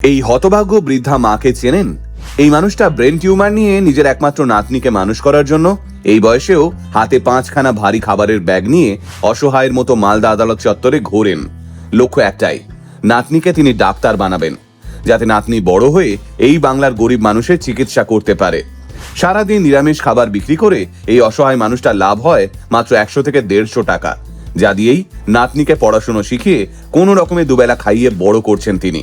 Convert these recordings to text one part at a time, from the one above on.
এই হতভাগ্য বৃদ্ধা মাকে চেনেন? এই মানুষটা ব্রেন টিউমার নিয়ে নিজের একমাত্র নাতনিকে মানুষ করার জন্য? এই বয়সেও হাতে পাঁচখানা ভারী খাবারের ব্যাগ নিয়ে অসহায়ের মতো মালদা আদালত চত্বরে ঘোরেন। লক্ষ্য একটাই, নাতনিকে তিনি ডাক্তার বানাবেন, যাতে নাতনি বড় হয়ে এই বাংলার গরিব মানুষের চিকিৎসা করতে পারে। সারাদিন নিরামিষ খাবার বিক্রি করে এই অসহায় মানুষটা লাভ হয় মাত্র একশো থেকে দেড়শো টাকা, যা দিয়েই নাতনিকে পড়াশুনো শিখিয়ে কোনো রকমে দুবেলা খাইয়ে বড় করছেন তিনি।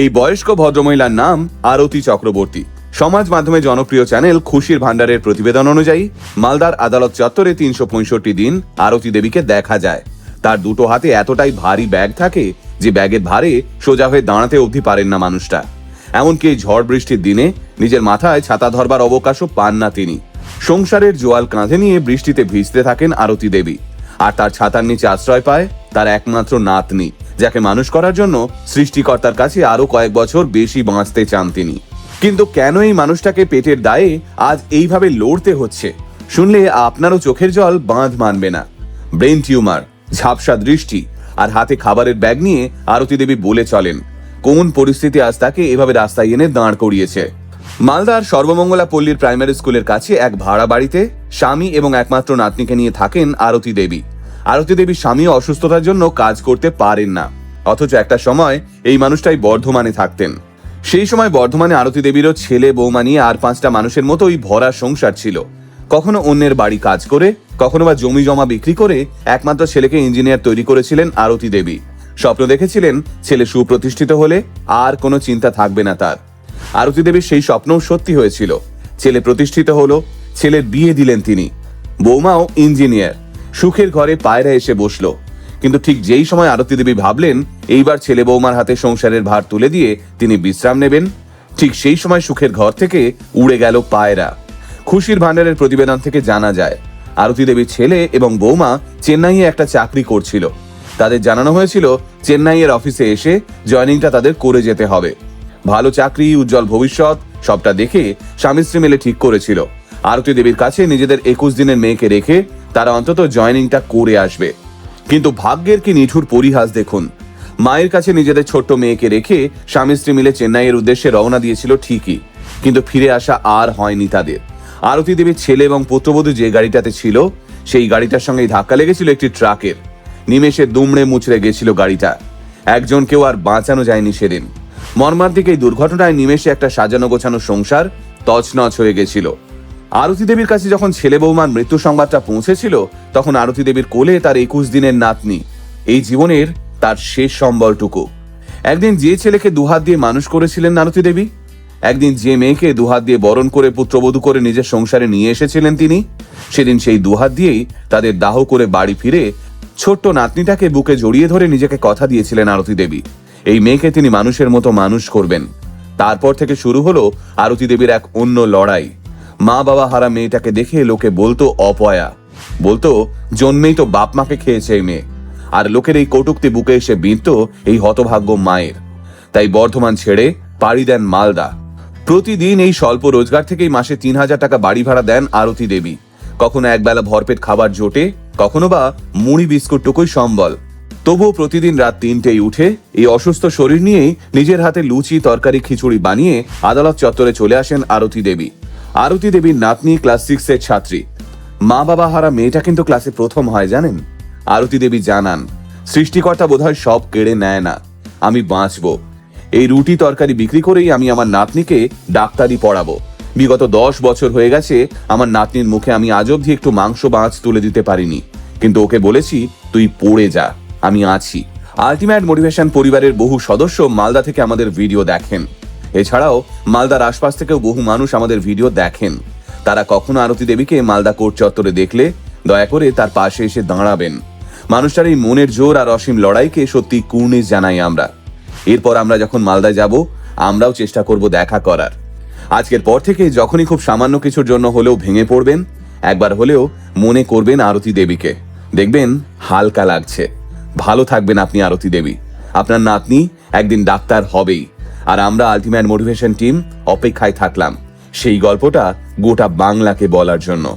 এই বয়স্ক ভদ্রমহিলার নাম আরতি চক্রবর্তী। সমাজ মাধ্যমে জনপ্রিয় চ্যানেল খুশির ভান্ডারের প্রতিবেদন অনুযায়ী, মালদার আদালত চত্বরে তিনশো পঁয়ষট্টি দিন আরতি দেবীকে দেখা যায়। তার দুটো হাতে এতটাই ভারী ব্যাগ থাকে যে ব্যাগের ভারে সোজা হয়ে দাঁড়াতে অবধি পারেন না মানুষটা। এমনকি ঝড় বৃষ্টির দিনে নিজের মাথায় ছাতা ধরবার অবকাশও পান না তিনি। সংসারের জোয়াল কাঁধে নিয়ে বৃষ্টিতে ভিজতে থাকেন আরতি দেবী। আর তার ছাতার নিচে আশ্রয় পায় তার একমাত্র নাতনি। যাকে মানুষ করার জন্য সৃষ্টিকর্তার কাছে আরও কয়েক বছর বেশি বাঁচতে চান তিনি। কিন্তু কেন এই মানুষটাকে পেটের দায়ে আজ এইভাবে লড়তে হচ্ছে? শুনলে আপনারও চোখের জল বাঁধ মানবে না। ব্রেন টিউমার, ঝাপসা দৃষ্টি আর হাতে খাবারের ব্যাগ নিয়ে আরতি দেবী বলে চলেন, কোন পরিস্থিতি আজ তাকে এভাবে রাস্তায় এনে দাঁড় করিয়েছে? মালদার সর্বমঙ্গলা পল্লীর প্রাইমারি স্কুলের কাছে এক ভাড়া বাড়িতে স্বামী এবং একমাত্র নাতনিকে নিয়ে থাকেন আরতি দেবী। আরতি দেবীর স্বামীও অসুস্থতার জন্য কাজ করতে পারেন না। অথচ একটা সময় এই মানুষটাই বর্ধমানে থাকতেন। সেই সময় বর্ধমানে আরতি দেবীরও ছেলে বৌমা নিয়ে আর পাঁচটা মানুষের মতোই ভরা সংসার ছিল। কখনো অন্যের বাড়ি কাজ করে, কখনো বা জমি জমা বিক্রি করে একমাত্র ছেলেকে ইঞ্জিনিয়ার তৈরি করেছিলেন আরতি দেবী। স্বপ্ন দেখেছিলেন ছেলে সুপ্রতিষ্ঠিত হলে আর কোনো চিন্তা থাকবে না তার। আরতি দেবীর সেই স্বপ্নও সত্যি হয়েছিল। ছেলে প্রতিষ্ঠিত হলো, ছেলের বিয়ে দিলেন তিনি। বৌমাও ইঞ্জিনিয়ার। সুখের ঘরে পায়রা এসে বসল। কিন্তু ঠিক যেই সময় আরতি দেবী ভাবলেন, এইবার ছেলে বৌমার হাতে সংসারের ভার তুলে দিয়ে তিনি বিশ্রাম নেবেন, ঠিক সেই সময় সুখের ঘর থেকে উড়ে গেল পায়রা। খুশির ভান্ডারের প্রতিবেদন থেকে জানা যায়, আরতি দেবীর ছেলে এবং বৌমা চেন্নাইয়ে একটা চাকরি করছিল। তাদের জানানো হয়েছিল, চেন্নাইয়ের অফিসে এসে জয়নিংটা তাদের করে যেতে হবে। ভালো চাকরি, উজ্জ্বল ভবিষ্যৎ, সবটা দেখে স্বামী স্ত্রী মিলে ঠিক করেছিল। আরতি দেবীর কাছে নিজেদের একুশ দিনের মেয়েকে রেখে তারা অন্তত জয়নিংটা করে আসবে। কিন্তু ভাগ্যের কি নিঠুর পরিহাস দেখুন। মায়ের কাছে নিজেদের ছোট্ট মেয়েকে রেখে স্বামী স্ত্রী মিলে চেন্নাইয়ের উদ্দেশ্যে রওনা দিয়েছিল ঠিকই, কিন্তু ফিরে আসা আর হয়নি তাদের। আরতি দেবীর ছেলে এবং পুত্রবধূ যে গাড়িটাতে ছিল, সেই গাড়িটার সঙ্গে ধাক্কা লেগেছিল একটি ট্রাকের। নিমেষে দুমড়ে মুচড়ে গেছিল গাড়িটা। একজনকেও আর বাঁচানো যায়নি সেদিন। মর্মান্তিক এই দুর্ঘটনায় নিমেষে একটা সাজানো গোছানো সংসার তছনছ হয়ে গেছিল। আরতি দেবীর কাছে যখন ছেলে বৌমার মৃত্যু সংবাদটা পৌঁছেছিল, তখন আরতি দেবীর কোলে তার একুশ দিনের নাতনি। এই জীবনের তার শেষ সম্বলটুকু। একদিন যে ছেলেকে দুহাত দিয়ে মানুষ করেছিলেন আরতি দেবী, একদিন যে মেয়েকে দুহাত দিয়ে বরণ করে পুত্রবধূ করে নিজের সংসারে নিয়ে এসেছিলেন তিনি, সেদিন সেই দুহাত দিয়েই তাদের দাহ করে বাড়ি ফিরে ছোট্ট নাতনিটাকে বুকে জড়িয়ে ধরে নিজেকে কথা দিয়েছিলেন আরতি দেবী। এই মেয়েকে তিনি মানুষের মতো মানুষ করবেন। তারপর থেকে শুরু হলো আরতি দেবীর এক অন্য লড়াই। মা বাবা হারা মেয়েটাকে দেখে লোকে বলতো, অপয়া। বলতো, জন্মেই তো বাপ মাকে খেয়েছে এই মেয়ে। আর লোকের এই কটুক্তি বুকে এসে বিঁধত এই হতভাগ্য মায়ের। তাই বর্ধমান ছেড়ে পাড়ি দেন মালদা। প্রতিদিন এই স্বল্প রোজগার থেকেই মাসে তিন হাজার টাকা বাড়ি ভাড়া দেন আরতি দেবী। কখনো একবেলা ভরপেট খাবার জোটে, কখনো বা মুড়ি বিস্কুটটুকুই সম্বল। তবুও প্রতিদিন রাত তিনটেই উঠে এই অসুস্থ শরীর নিয়েই নিজের হাতে লুচি, তরকারি, খিচুড়ি বানিয়ে আদালত চত্বরে চলে আসেন আরতি দেবী। আরতি দেবীর নাতনি ক্লাস সিক্সের ছাত্রী। মা বাবা হারা মেয়েটা কিন্তু ক্লাসে প্রথম হয়, জানেন? আরতি দেবী জানান, সৃষ্টিকর্তা বোধহয় সব কেড়ে নেয় না। আমি বাঁচবো। এই রুটি তরকারি বিক্রি করেই আমি আমার নাতনিকে ডাক্তারি পড়াবো। বিগত দশ বছর হয়ে গেছে, আমার নাতনির মুখে আমি আজ অবধি একটু মাংস বাঁচ তুলে দিতে পারিনি। কিন্তু ওকে বলেছি, তুই পড়ে যা, আমি আছি। আলটিমেট মোটিভেশন পরিবারের বহু সদস্য মালদা থেকে আমাদের ভিডিও দেখেন। এছাড়াও, মালদার আশপাশ থেকেও বহু মানুষ আমাদের ভিডিও দেখেন। তারা কখনো আরতি দেবীকে মালদা কোর্ট চত্বরে দেখলে, দয়া করে তার পাশে এসে দাঁড়াবেন। মানুষটার এই মনের জোর আর অসীম লড়াইকে সত্যি কুর্নিশ জানাই আমরা। এরপর আমরা যখন মালদায় যাব, আমরাও চেষ্টা করব দেখা করার। আজকের পর থেকে যখনই খুব সামান্য কিছুর জন্য হলেও ভেঙে পড়বেন, একবার হলেও মনে করবেন আরতি দেবীকে। দেখবেন হালকা লাগছে। ভালো থাকবেন আপনি আরতি দেবী। আপনার নাতনি একদিন ডাক্তার হবেই। আর আমরা আলটিমেট মোটিভেশন টিম অপেক্ষায় থাকলাম। সেই গল্পটা গোটা বাংলাকে বলার জন্য।